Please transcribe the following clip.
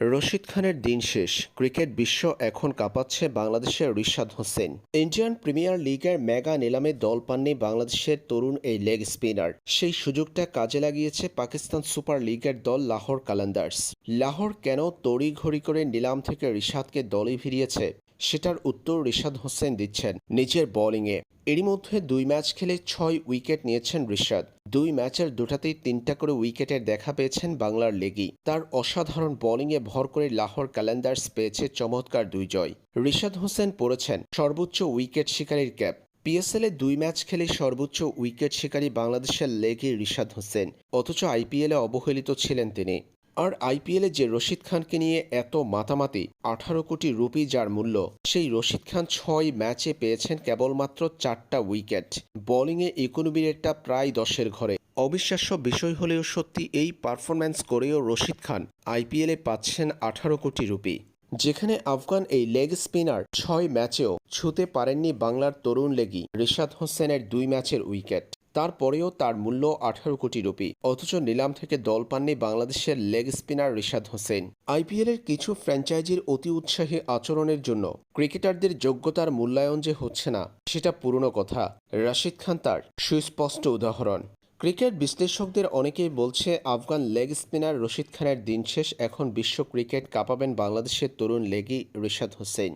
রশিদ খানের দিন শেষ, ক্রিকেট বিশ্ব এখন কাঁপাচ্ছে বাংলাদেশের রিশাদ হোসেন। ইন্ডিয়ান প্রিমিয়ার লিগের মেগা নিলামে দল পাননি বাংলাদেশের তরুণ এই লেগ স্পিনার। সেই সুযোগটা কাজে লাগিয়েছে পাকিস্তান সুপার লিগের দল লাহোর কালান্দার্স। লাহোর কেন তড়িঘড়ি করে নিলাম থেকে রিশাদকে দলে ভিড়িয়েছে সেটার উত্তর রিশাদ হোসেন দিচ্ছেন নিজের বোলিংয়ে এরই মধ্যে দুই ম্যাচ খেলে ছয় উইকেট নিয়েছেন রিশাদ। দুই ম্যাচের দুটাতেই তিনটা করে উইকেটের দেখা পেয়েছেন বাংলার লেগি। তার অসাধারণ বোলিংয়ে ভর করে লাহোর ক্যালেন্ডার্স পেয়েছে চমৎকার দুই জয়। রিশাদ হোসেন পড়েছেন সর্বোচ্চ উইকেট শিকারীর ক্যাপ পিএসএলে দুই ম্যাচ খেলে সর্বোচ্চ উইকেট শিকারী বাংলাদেশের লেগে রিশাদ হোসেন। অথচ আইপিএলে অবহেলিত ছিলেন তিনি। আর আইপিএলে যে রশিদ খানকে নিয়ে এত মাতামাতি, আঠারো কোটি রুপি যার মূল্য, সেই রশিদ খান ছয় ম্যাচে পেয়েছেন কেবলমাত্র চারটা উইকেট। বোলিংয়ে ইকোনমিরেটটা প্রায় দশের ঘরে। অবিশ্বাস্য বিষয় হলেও সত্যি এই পারফরম্যান্স করেও রশিদ খান আইপিএলে পাচ্ছেন আঠারো কোটি রুপি। যেখানে আফগান এই লেগ স্পিনার ছয় ম্যাচেও ছুতে পারেননি বাংলার তরুণ লেগি রিশাদ হোসেনের দুই ম্যাচের উইকেট। তারপরেও তার মূল্য আঠারো কোটি রুপি। অথচ নিলাম থেকে দল পাননি বাংলাদেশের লেগ স্পিনার রিশাদ হোসেন। আইপিএলের কিছু ফ্র্যাঞ্চাইজির অতি উৎসাহী আচরণের জন্য ক্রিকেটারদের যোগ্যতার মূল্যায়ন যে হচ্ছে না, সেটা পুরনো কথা। রাশিদ খান তার সুস্পষ্ট উদাহরণ। ক্রিকেট বিশ্লেষকদের অনেকেই বলছে, আফগান লেগ স্পিনার রশিদ খানের দিন শেষ এখন বিশ্ব ক্রিকেট কাঁপাবেন বাংলাদেশের তরুণ লেগি রিশাদ হোসেন।